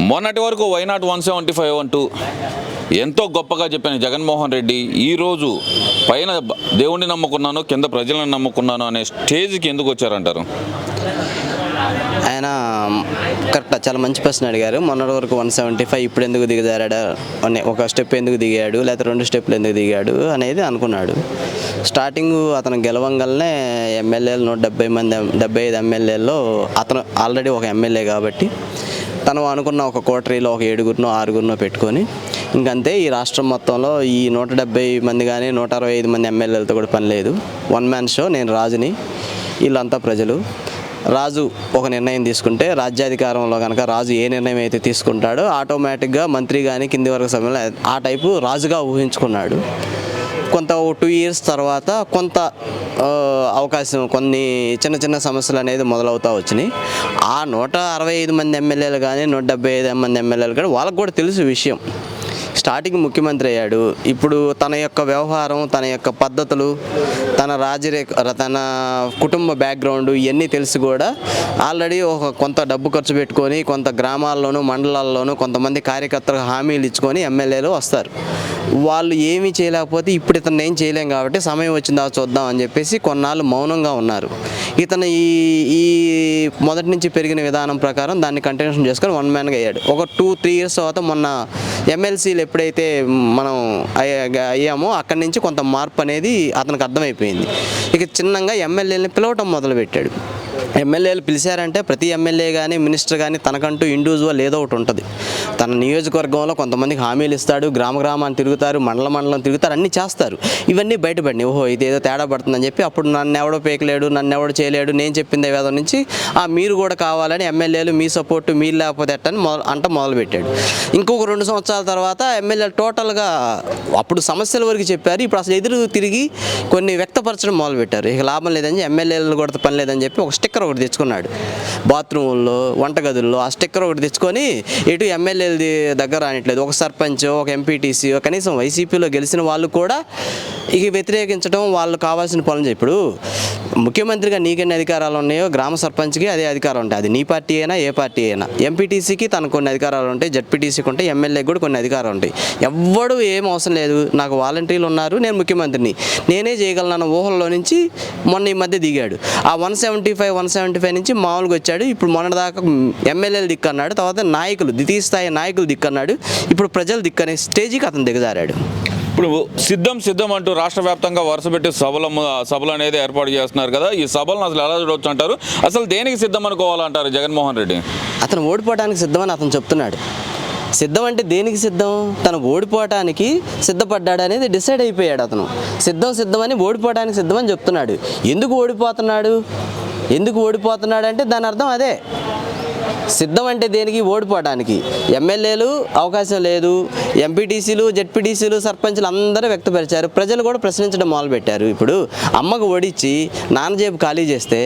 మొన్నటి వరకు why not one seventy five అంటూ ఎంతో గొప్పగా చెప్పిన జగన్మోహన్ రెడ్డి ఈరోజు పైన దేవుణ్ణి నమ్ముకున్నాను కింద ప్రజలను నమ్ముకున్నాను అనే స్టేజ్కి ఎందుకు వచ్చారంటారు? ఆయన కరెక్ట్ చాలా మంచి ప్రశ్న అడిగారు. మొన్నటి వరకు వన్ సెవెంటీ ఫైవ్ ఇప్పుడు ఎందుకు దిగజారాడా అనే ఒక స్టెప్ ఎందుకు దిగాడు లేకపోతే రెండు స్టెప్లు ఎందుకు దిగాడు అనేది అనుకున్నాడు. స్టార్టింగ్ అతను గెలవంగానే ఎమ్మెల్యేలు నూట డెబ్బై మంది డెబ్బై ఐదు ఎమ్మెల్యేల్లో అతను ఆల్రెడీ ఒక ఎమ్మెల్యే కాబట్టి తను అనుకున్న ఒక కోటరీలో ఒక ఏడుగురినో ఆరుగురినో పెట్టుకొని ఇంకంతే. ఈ రాష్ట్రం మొత్తంలో ఈ నూట డెబ్బై మంది కానీ నూట అరవై ఐదు మంది ఎమ్మెల్యేలతో కూడా పని లేదు. One man show. నేను రాజుని వీళ్ళంతా ప్రజలు. రాజు ఒక నిర్ణయం తీసుకుంటే రాజ్యాధికారంలో కనుక రాజు ఏ నిర్ణయం అయితే తీసుకుంటాడో ఆటోమేటిక్గా మంత్రి కానీ కింది వరకు సమయంలో ఆ టైపు రాజుగా ఊహించుకున్నాడు. కొంత టూ ఇయర్స్ తర్వాత కొంత అవకాశం కొన్ని చిన్న చిన్న సమస్యలు అనేది మొదలవుతూ వచ్చినాయి. ఆ నూట అరవై ఐదు మంది ఎమ్మెల్యేలు కానీ నూట డెబ్బై ఐదు మంది ఎమ్మెల్యేలు కానీ వాళ్ళకు కూడా తెలుసు విషయం. స్టార్టింగ్ ముఖ్యమంత్రి అయ్యాడు. ఇప్పుడు తన యొక్క వ్యవహారం తన యొక్క పద్ధతులు తన రాజరేఖ తన కుటుంబ బ్యాక్గ్రౌండ్ ఇవన్నీ తెలిసి కూడా ఆల్రెడీ ఒక కొంత డబ్బు ఖర్చు పెట్టుకొని కొంత గ్రామాల్లోనూ మండలాల్లోనూ కొంతమంది కార్యకర్తలకు హామీలు ఇచ్చుకొని ఎమ్మెల్యేలు వస్తారు. వాళ్ళు ఏమీ చేయలేకపోతే ఇప్పుడు ఇతను ఏం చేయలేం కాబట్టి సమయం వచ్చిందా చూద్దాం అని చెప్పేసి కొన్నాళ్ళు మౌనంగా ఉన్నారు. ఇతను ఈ ఈ మొదటి నుంచి పెరిగిన విధానం ప్రకారం దాన్ని కంటిన్యూషన్ చేసుకొని వన్ మ్యాన్గా అయ్యాడు. ఒక టూ త్రీ ఇయర్స్ తర్వాత మొన్న ఎమ్మెల్సీలు ఎప్పుడైతే మనం అయ్యామో అక్కడి నుంచి కొంత మార్పు అనేది అతనికి అర్థమైపోయింది. ఇక చిన్నగా ఎమ్మెల్యేని పిలవటం మొదలుపెట్టాడు. ఎమ్మెల్యేలు పిలిచారంటే ప్రతి ఎమ్మెల్యే కానీ మినిస్టర్ కానీ తనకంటూ ఇండివిజువల్ ఏదో ఒకటి ఉంటుంది. తన నియోజకవర్గంలో కొంతమందికి హామీలు ఇస్తాడు గ్రామ గ్రామాన్ని తిరుగుతారు మండల మండలం తిరుగుతారు అన్నీ చేస్తారు. ఇవన్నీ బయటపడినాయి. ఓహో ఇదేదో తేడా పడుతుందని చెప్పి అప్పుడు నన్ను ఎవడో పేకలేడు నన్ను ఎవడో చేయలేడు నేను చెప్పిందే వేదం నుంచి ఆ మీరు కూడా కావాలని ఎమ్మెల్యేలు మీ సపోర్టు మీరు లేకపోతే ఎట్టని మొదలు అంట మొదలుపెట్టాడు. ఇంకొక రెండు సంవత్సరాల తర్వాత ఎమ్మెల్యేలు టోటల్గా అప్పుడు సమస్యల వరకు చెప్పారు. ఇప్పుడు అసలు ఎదురు తిరిగి కొన్ని వ్యక్తపరచడం మొదలుపెట్టారు. ఇక లాభం లేదని ఎమ్మెల్యేలు కూడా పని లేదని చెప్పి ఒక స్టిక్కర్ ఒకటి తెచ్చుకున్నాడు. బాత్రూంలో వంటగదుల్లో ఆ స్టిక్కర్ ఒకటి తెచ్చుకొని ఇటు ఎమ్మెల్యేల దగ్గర రానిట్లేదు. ఒక సర్పంచ్ ఒక ఎంపీటీసీ కనీసం వైసీపీలో గెలిచిన వాళ్ళు కూడా ఇక వ్యతిరేకించడం వాళ్ళు కావాల్సిన పనులు చేయ- ఇప్పుడు ముఖ్యమంత్రిగా నీకెన్ని అధికారాలు ఉన్నాయో గ్రామ సర్పంచ్కి అదే అధికారం ఉంటాయి. అది నీ పార్టీ అయినా ఏ పార్టీ అయినా. ఎంపీటీసీకి తనకు కొన్ని అధికారాలు ఉంటాయి. జడ్పీటీసీకి ఉంటాయి ఎమ్మెల్యేకి కూడా కొన్ని అధికారాలు ఉంటాయి. ఎవ్వడు ఏం అవసరం లేదు. నాకు వాలంటీర్లు ఉన్నారు. నేను ముఖ్యమంత్రిని. నేనే చేయగలను ఊహల్లో నుంచి మొన్న ఈ మధ్య దిగాడు. ఆ one seventy five one seventy five నుంచి మామూలుగా వచ్చాడు. ఇప్పుడు మొన్నటిదాకా ఎమ్మెల్యేలు దిక్కన్నాడు. తర్వాత నాయకులు ద్వితీయ స్థాయి నాయకులు దిక్కన్నాడు. ఇప్పుడు ప్రజలు దిక్కనే స్టేజ్కి అతను దిగజారాడు. ఇప్పుడు సిద్ధం సిద్ధం అంటూ రాష్ట్ర వ్యాప్తంగా వరుస పెట్టి సభల సభలు అనేది ఏర్పాటు చేస్తున్నారు కదా. ఈ సభలను అసలు ఎలా చూడవచ్చు అంటారు? అసలు దేనికి సిద్ధం అనుకోవాలంటారు జగన్మోహన్ రెడ్డి? అతను ఓడిపోవడానికి సిద్ధమని అతను చెప్తున్నాడు. సిద్ధం అంటే దేనికి సిద్ధం? తను ఓడిపోవటానికి సిద్ధపడ్డాడు అనేది డిసైడ్ అయిపోయాడు అతను. సిద్ధం సిద్ధమని ఓడిపోవడానికి సిద్ధమని చెప్తున్నాడు. ఎందుకు ఓడిపోతున్నాడు? ఎందుకు ఓడిపోతున్నాడు అంటే దాని అర్థం అదే. సిద్ధం అంటే దేనికి? ఓడిపోవడానికి. ఎమ్మెల్యేలు అవకాశం లేదు. ఎంపీటీసీలు జెడ్పీటీసీలు సర్పంచ్లు అందరూ వ్యక్తపరిచారు. ప్రజలు కూడా ప్రశ్నించడం మొదలుపెట్టారు. ఇప్పుడు అమ్మకు ఓడించి నాన్నజేబు ఖాళీ చేస్తే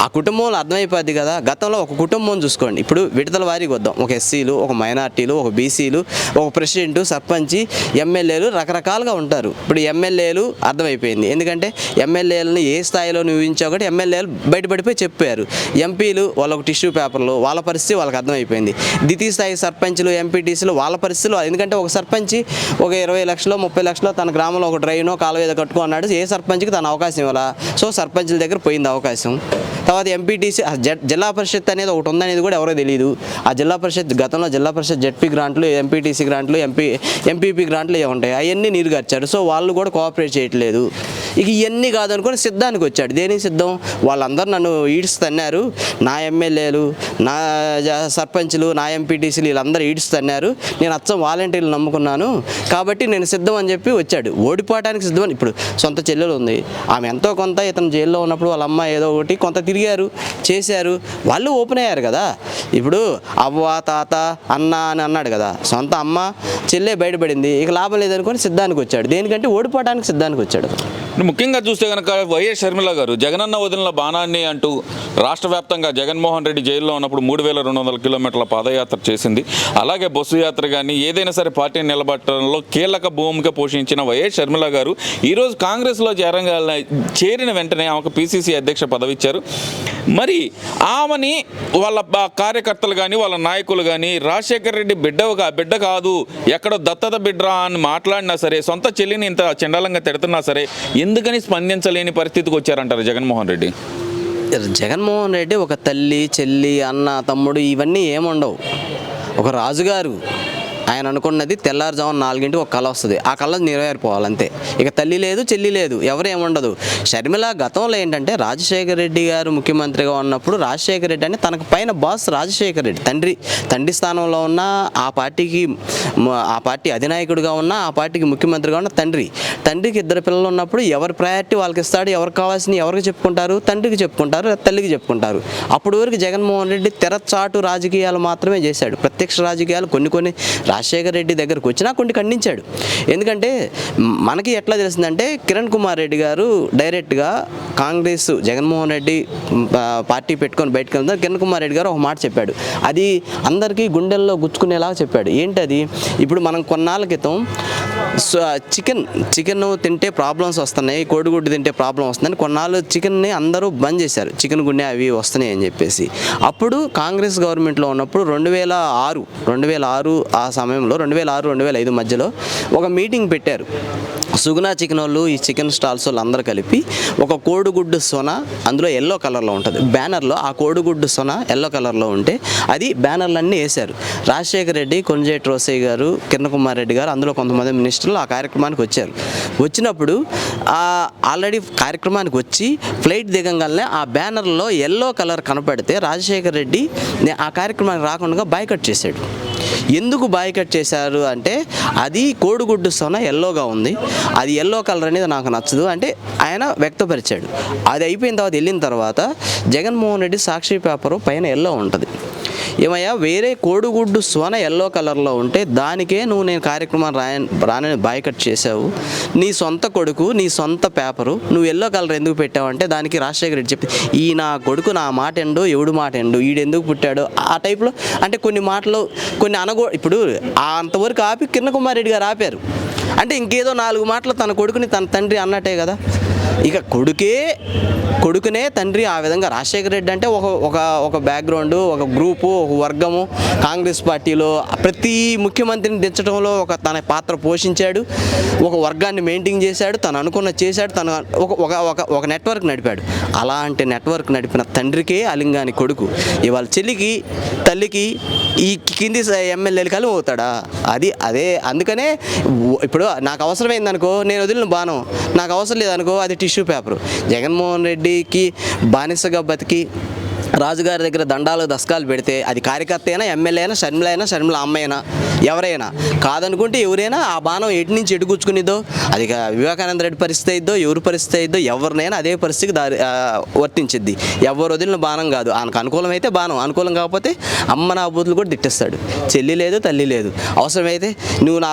ఆ కుటుంబంలో అర్థమైపోద్ది కదా. గతంలో ఒక కుటుంబం చూసుకోండి. ఇప్పుడు విడతల వారికి వద్దాం. ఒక ఎస్సీలు ఒక మైనార్టీలు ఒక బీసీలు ఒక ప్రెసిడెంట్ సర్పంచి ఎమ్మెల్యేలు రకరకాలుగా ఉంటారు. ఇప్పుడు ఎమ్మెల్యేలు అర్థమైపోయింది. ఎందుకంటే ఎమ్మెల్యేలను ఏ స్థాయిలో నువ్వు ఊహించావు ఒకటి ఎమ్మెల్యేలు బయటపడిపోయి చెప్పారు. ఎంపీలు వాళ్ళకు టిష్యూ పేపర్లు వాళ్ళ పరిస్థితి వాళ్ళకి అర్థమైపోయింది. ద్వితీయ స్థాయి సర్పంచ్లు ఎంపీటీసీలు వాళ్ళ పరిస్థితులు ఎందుకంటే ఒక సర్పంచి ఒక ఇరవై లక్షలు ముప్పై లక్షలు తన గ్రామంలో ఒక డ్రైనో కాలువ ఏదో కట్టుకో అన్నాడు. ఏ సర్పంచ్కి తన అవకాశం ఇవ్వాలా? సో సర్పంచ్ల దగ్గర పోయింది అవకాశం. తర్వాత ఎంపీటీసీ ఆ జిల్లా పరిషత్ అనేది ఒకటి ఉందనేది కూడా ఎవరో తెలియదు ఆ జిల్లా పరిషత్ గతంలో జిల్లా పరిషత్ జెడ్పీ గ్రాంట్లు ఎంపీటీసీ గ్రాంట్లు ఎంపీ ఎంపీపీ గ్రాంట్లు ఇవి ఉంటాయి? అవన్నీ నీరుగార్చారు సో వాళ్ళు కూడా కోఆపరేట్ చేయట్లేదు. ఇక ఇవన్నీ కాదనుకొని సిద్ధానికి వచ్చాడు. దేనికి సిద్ధం? వాళ్ళందరూ నన్ను ఈడ్స్ తన్నారు. నా ఎమ్మెల్యేలు నా సర్పంచ్లు నా ఎంపీటీసీలు వీళ్ళందరూ ఈడ్స్ తన్నారు. నేను అచ్చం వాలంటీర్లు నమ్ముకున్నాను. కాబట్టి నేను సిద్ధం అని చెప్పి వచ్చాడు. ఓడిపోవడానికి సిద్ధం ఇప్పుడు సొంత చెల్లెలు ఉంది. ఆమె ఎంతో కొంత ఇతను జైల్లో ఉన్నప్పుడు వాళ్ళ అమ్మ ఏదో ఒకటి కొంత తిరిగారు చేశారు. వాళ్ళు ఓపెన్ అయ్యారు కదా. ఇప్పుడు అవ్వ తాత అన్న అని అన్నాడు కదా. సొంత అమ్మ చెల్లె బయటపడింది. ఇక లాభం లేదనుకొని సిద్ధానికి వచ్చాడు. దేనికంటే ఓడిపోవడానికి సిద్ధానికి వచ్చాడు. ముఖ్యంగా చూస్తే కనుక వైఎస్ షర్మిల గారు జగనన్న వదిలిన బాణాన్ని అంటూ రాష్ట్ర వ్యాప్తంగా జగన్మోహన్ రెడ్డి జైల్లో ఉన్నప్పుడు మూడు వేల రెండు వందల కిలోమీటర్ల పాదయాత్ర చేసింది. అలాగే బస్సు యాత్ర కానీ ఏదైనా సరే పార్టీని నిలబట్టడంలో కీలక భూమిక పోషించిన వైఎస్ షర్మిల గారు ఈరోజు కాంగ్రెస్లో చేరంగా చేరిన వెంటనే ఆమెకు పిసిసి అధ్యక్ష పదవి ఇచ్చారు మరి ఆమెని వాళ్ళ కార్యకర్తలు కానీ వాళ్ళ నాయకులు కానీ రాజశేఖర రెడ్డి బిడ్డ ఒక బిడ్డ కాదు ఎక్కడో దత్తత బిడ్డరా అని మాట్లాడినా సరే సొంత చెల్లిని ఇంత చండాలంగా తిడుతున్నా సరే ఎందుకని స్పందించలేని పరిస్థితికి వచ్చారంటారు జగన్మోహన్ రెడ్డి? జగన్మోహన్ రెడ్డి ఒక తల్లి చెల్లి అన్న తమ్ముడు ఇవన్నీ ఏముండవు. ఒక రాజుగారు ఆయన అనుకున్నది తెల్లారుజామున నాలుగింటికి ఒక కళ వస్తుంది. ఆ కళ నెరవేరిపోవాలి అంతే. ఇక తల్లి లేదు చెల్లి లేదు ఎవరు ఏముండదు. షర్మిల గతంలో ఏంటంటే రాజశేఖర రెడ్డి గారు ముఖ్యమంత్రిగా ఉన్నప్పుడు రాజశేఖర రెడ్డి అంటే తనకు పైన బాస్ రాజశేఖర రెడ్డి తండ్రి. తండ్రి స్థానంలో ఉన్న ఆ పార్టీకి ఆ పార్టీ అధినాయకుడిగా ఉన్న ఆ పార్టీకి ముఖ్యమంత్రిగా ఉన్న తండ్రి. తండ్రికి ఇద్దరు పిల్లలు ఉన్నప్పుడు ఎవరి ప్రయారిటీ వాళ్ళకి ఇస్తాడు ఎవరికి కావాల్సిన ఎవరికి చెప్పుకుంటారు? తండ్రికి చెప్పుకుంటారు తల్లికి చెప్పుకుంటారు. అప్పటి వరకు జగన్మోహన్ రెడ్డి తెరచాటు రాజకీయాలు మాత్రమే చేశాడు. ప్రత్యక్ష రాజకీయాలు కొన్ని కొన్ని రాజశేఖర రెడ్డి దగ్గరకు వచ్చినా కొన్ని ఖండించాడు. ఎందుకంటే మనకి ఎట్లా తెలిసిందంటే కిరణ్ కుమార్ రెడ్డి గారు డైరెక్ట్గా కాంగ్రెస్ జగన్మోహన్ రెడ్డి పార్టీ పెట్టుకొని బయటకు వెళ్తారు కిరణ్ కుమార్ రెడ్డి గారు ఒక మాట చెప్పాడు. అది అందరికీ గుండెల్లో గుచ్చుకునేలాగా చెప్పాడు. ఏంటది? ఇప్పుడు మనం కొన్నాళ్ళ క్రితం సో- చికెన్ చికెన్ తింటే ప్రాబ్లమ్స్ వస్తున్నాయి కోడిగుడ్డు తింటే ప్రాబ్లం వస్తుందని కొన్నాళ్ళు చికెన్ని అందరూ బంద్ చేశారు. చికెన్ గుండె అవి వస్తున్నాయి అని చెప్పేసి. అప్పుడు కాంగ్రెస్ గవర్నమెంట్లో ఉన్నప్పుడు రెండు వేల ఆరు రెండు వేల ఆరు ఆ సమయంలో రెండు వేల ఆరు రెండు వేల ఐదు మధ్యలో ఒక మీటింగ్ పెట్టారు. సుగుణ చికెన్ వాళ్ళు ఈ చికెన్ స్టాల్స్ వాళ్ళు అందరూ కలిపి ఒక కోడిగుడ్డు సొన అందులో ఎల్లో కలర్లో ఉంటుంది. బ్యానర్లో ఆ కోడిగుడ్డు సొన ఎల్లో కలర్లో ఉంటే అది బ్యానర్లన్నీ వేశారు. రాజశేఖర రెడ్డి కొంజేటి రోసయ్య గారు కిరణ్ కుమార్ రెడ్డి గారు అందులో కొంతమంది మినిస్టర్లు ఆ కార్యక్రమానికి వచ్చారు. వచ్చినప్పుడు ఆల్రెడీ కార్యక్రమానికి వచ్చి ఫ్లైట్ దిగంగానే ఆ బ్యానర్లో ఎల్లో కలర్ కనపడితే రాజశేఖర రెడ్డి నే- ఆ కార్యక్రమానికి రాకుండా బైకట్ చేశాడు. ఎందుకు బాయ్కట్ చేశారు అంటే అది కోడిగుడ్డు సొన ఎల్లోగా ఉంది. అది ఎల్లో కలర్ అనేది నాకు నచ్చదు. అంటే ఆయన వ్యక్తపరిచాడు. అది అయిపోయిన తర్వాత వెళ్ళిన తర్వాత జగన్మోహన్ రెడ్డి సాక్షి పేపరు పైన ఎల్లో ఉంటుంది. ఏమయ్యా వేరే కోడిగుడ్డు సోన ఎల్లో కలర్లో ఉంటే దానికే నువ్వు నేను కార్యక్రమం రాయ రానని బాయ్కట్ చేసావు నీ సొంత కొడుకు నీ సొంత పేపరు నువ్వు ఎల్లో కలర్ ఎందుకు పెట్టావంటే దానికి రాజశేఖర రెడ్డి చెప్పి ఈ నా కొడుకు నా మాట ఎండు ఎవడు మాట ఎండు ఈడు ఎందుకు పుట్టాడు? ఆ టైప్లో అంటే కొన్ని మాటలు కొన్ని అనగో ఇప్పుడు ఆ అంతవరకు ఆపి కిరణ్ కుమార్ రెడ్డి గారు ఆపారు. అంటే ఇంకేదో నాలుగు మాటలు తన కొడుకుని తన తండ్రి అన్నట్టే కదా. ఇక కొడుకే కొడుకునే తండ్రి ఆ విధంగా రాజశేఖర రెడ్డి అంటే ఒక ఒక ఒక బ్యాక్గ్రౌండ్ ఒక గ్రూపు ఒక వర్గము. కాంగ్రెస్ పార్టీలో ప్రతి ముఖ్యమంత్రిని దించడంలో ఒక తన పాత్ర పోషించాడు. ఒక వర్గాన్ని మెయింటైన్ చేశాడు. తను అనుకున్న చేశాడు. తను ఒక ఒక ఒక ఒక నెట్వర్క్ నడిపాడు. అలాంటి నెట్వర్క్ నడిపిన తండ్రికే అలింగాని కొడుకు. ఇవాళ చెల్లికి తల్లికి ఈ కింది ఎమ్మెల్యేలు కలిసి అవుతాడా అది అదే. అందుకనే ఇప్పుడు నాకు అవసరమైందనుకో నేను వదిలిన బాణం. నాకు అవసరం లేదనుకో అది టిష్యూ పేపర్. జగన్మోహన్ రెడ్డికి బానిసగా బతికి రాజుగారి దగ్గర దండాలు దశకాలు పెడితే అది కార్యకర్త అయినా ఎమ్మెల్యే అయినా షర్మిల అయినా షర్మిల అమ్మ అయినా ఎవరైనా? కాదనుకుంటే ఎవరైనా ఆ బాణం ఎటు నుంచి ఎటు అది వివేకానంద రెడ్డి పరిస్థితి అయిద్దో ఎవరి పరిస్థితి అయిద్దో ఎవరినైనా అదే పరిస్థితికి దారి వర్తించిద్ది. ఎవరు వదిలిన బాణం కాదు. ఆయనకు అనుకూలం అయితే బాణం అనుకూలం కాకపోతే అమ్మ నా బూతులు కూడా తిట్టేస్తాడు. చెల్లి లేదు తల్లి లేదు. అవసరమైతే నువ్వు నా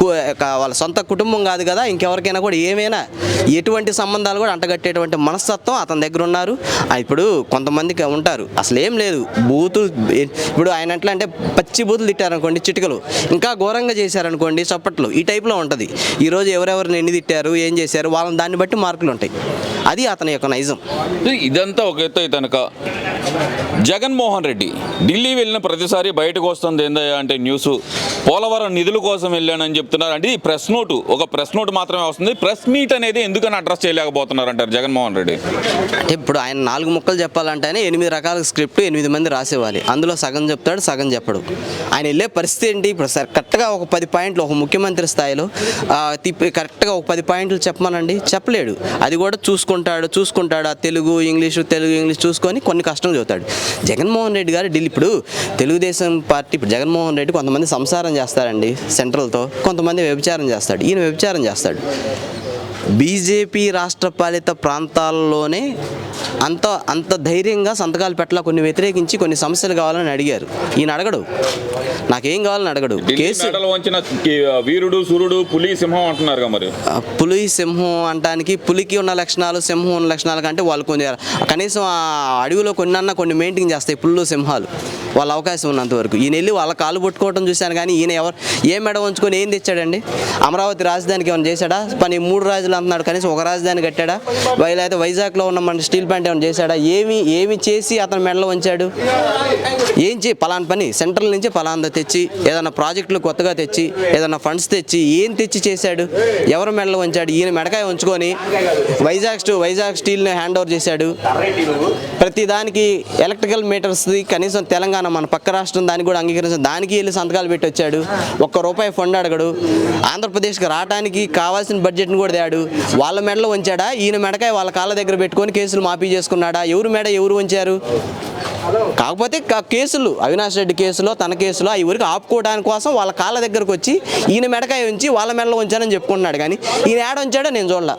కు- వాళ్ళ సొంత కుటుంబం కాదు కదా ఇంకెవరికైనా కూడా ఏమైనా ఎటువంటి సంబంధాలు కూడా అంటగట్టేటువంటి మనస్తత్వం అతని దగ్గర ఉన్నారు. ఇప్పుడు కొంతమందికి ఉంటారు. అసలు ఏం లేదు. బూతులు ఇప్పుడు ఆయన ఎట్లా అంటే పచ్చి బూతులు తిట్టారనుకోండి చిటికలు. ఇంకా ఘోరంగా చేశారనుకోండి చప్పట్లు. ఈ టైప్లో ఉంటుంది. ఈరోజు ఎవరెవరిని ఎన్ని తిట్టారు ఏం చేశారు వాళ్ళని దాన్ని బట్టి మార్కులు ఉంటాయి. అది అతని యొక్క నైజం. ఇదంతా ఒక ఎత్తు అయితే జగన్మోహన్ రెడ్డి ఢిల్లీ వెళ్ళిన ప్రతిసారి బయటకు వస్తుంది ఏందయ్యా అంటే న్యూస్. పోలవరం నిధుల కోసం వెళ్ళానని చెప్తున్నారు. అంటే ఈ ప్రెస్ నోటు. ఒక ప్రెస్ నోట్ మాత్రమే వస్తుంది. ప్రెస్ మీట్ అనేది ఎందుకని అడ్రస్ చేయలేకపోతున్నారు అంటారు జగన్మోహన్ రెడ్డి? అంటే ఇప్పుడు ఆయన నాలుగు ముక్కలు చెప్పాలంటేనే ఎనిమిది రకాల స్క్రిప్ట్ ఎనిమిది మంది రాసేవాలి. అందులో సగం చెప్తాడు సగం చెప్పడు. ఆయన వెళ్ళే పరిస్థితి ఏంటి? ఇప్పుడు సార్ కరెక్ట్గా ఒక పది పాయింట్లు ఒక ముఖ్యమంత్రి స్థాయిలో తిప్పి కరెక్ట్గా ఒక పది పాయింట్లు చెప్పమనండి? చెప్పలేడు. అది కూడా చూసుకుంటాడు చూసుకుంటాడు. ఆ తెలుగు ఇంగ్లీషు తెలుగు ఇంగ్లీష్ చూసుకొని కొన్ని కష్టం చదువుతాడు. జగన్మోహన్ రెడ్డి గారు ఢిల్లీ ఇప్పుడు తెలుగుదేశం పార్టీ ఇప్పుడు జగన్మోహన్ రెడ్డి కొంతమంది సంసారం చేస్తారండి సెంట్రల్తో కొంతమంది వ్యభిచారం చేస్తాడు. ఈయన వ్యభిచారం చేస్తాడు. బీజేపీ రాష్ట్ర పాలిత ప్రాంతాల్లోనే అంత అంత ధైర్యంగా సంతకాలు పెట్టాల కొన్ని వ్యతిరేకించి కొన్ని సమస్యలు కావాలని అడిగారు. ఈయన అడగడు. నాకేం కావాలని అడగడు. కేసు వంచిన వీరుడు సూర్యుడు పులి సింహం అంటున్నారుగా మరి. పులి సింహం అంటానికి పులికి ఉన్న లక్షణాలు సింహం ఉన్న లక్షణాలు కంటే వాళ్ళు కొంచెం కనీసం ఆ అడవిలో కొన్నన్నా కొన్ని మెయింటైన్ చేస్తాయి పుల్లు సింహాలు. వాళ్ళ అవకాశం ఉన్నంత వరకు. ఈయన వెళ్ళి వాళ్ళ కాలు పట్టుకోవడం చూశాను కానీ ఈయన ఎవరు ఏ మెడ ఉంచుకొని ఏం తెచ్చాడండి? అమరావతి రాజధానికి ఏమైనా చేశాడా? పని మూడు రాజులు అంటున్నాడు. కనీసం ఒక రాజధాని కట్టాడా? వై- లేకపోతే వైజాగ్లో ఉన్న మన స్టీల్ ప్లాంట్ ఏమైనా చేశాడా? ఏమి ఏమి చేసి అతను మెడలో ఉంచాడు ఏం చే పలానా పని? సెంట్రల్ నుంచి పలానా తెచ్చి ఏదైనా ప్రాజెక్టులు కొత్తగా తెచ్చి ఏదైనా ఫండ్స్ తెచ్చి ఏం తెచ్చి చేశాడు? ఎవరు మెడలో ఉంచాడు ఈయన మెడకాయ ఉంచుకొని వైజాగ్ స్టూ వైజాగ్ స్టీల్ని హ్యాండ్ ఓవర్ చేశాడు. ప్రతి దానికి ఎలక్ట్రికల్ మీటర్స్ది కనీసం తెలంగాణ మన పక్క రాష్ట్రం దానికి కూడా అంగీకరించాం దానికి వెళ్ళి సంతకాలు పెట్టి వచ్చాడు. ఒక్క రూపాయి ఫండ్ అడగడు. ఆంధ్రప్రదేశ్కి రావడానికి కావాల్సిన బడ్జెట్ని కూడా తేడు. వాళ్ళ మెడలో ఉంచాడా ఈయన మెడకాయ వాళ్ళ కాళ్ళ దగ్గర పెట్టుకొని కేసులు మాఫీ చేసుకున్నాడా? ఎవరు మేడ ఎవరు ఉంచారు కాకపోతే కేసులు అవినాష్ రెడ్డి కేసులో తన కేసులో ఆ ఊరికి ఆపుకోవడానికి కోసం వాళ్ళ కాళ్ళ దగ్గరకు వచ్చి ఈయన మెడకాయ ఉంచి వాళ్ళ మెడలో ఉంచానని చెప్పుకుంటున్నాడు. కానీ ఈయన ఏడ ఉంచాడో నేను చూడలే.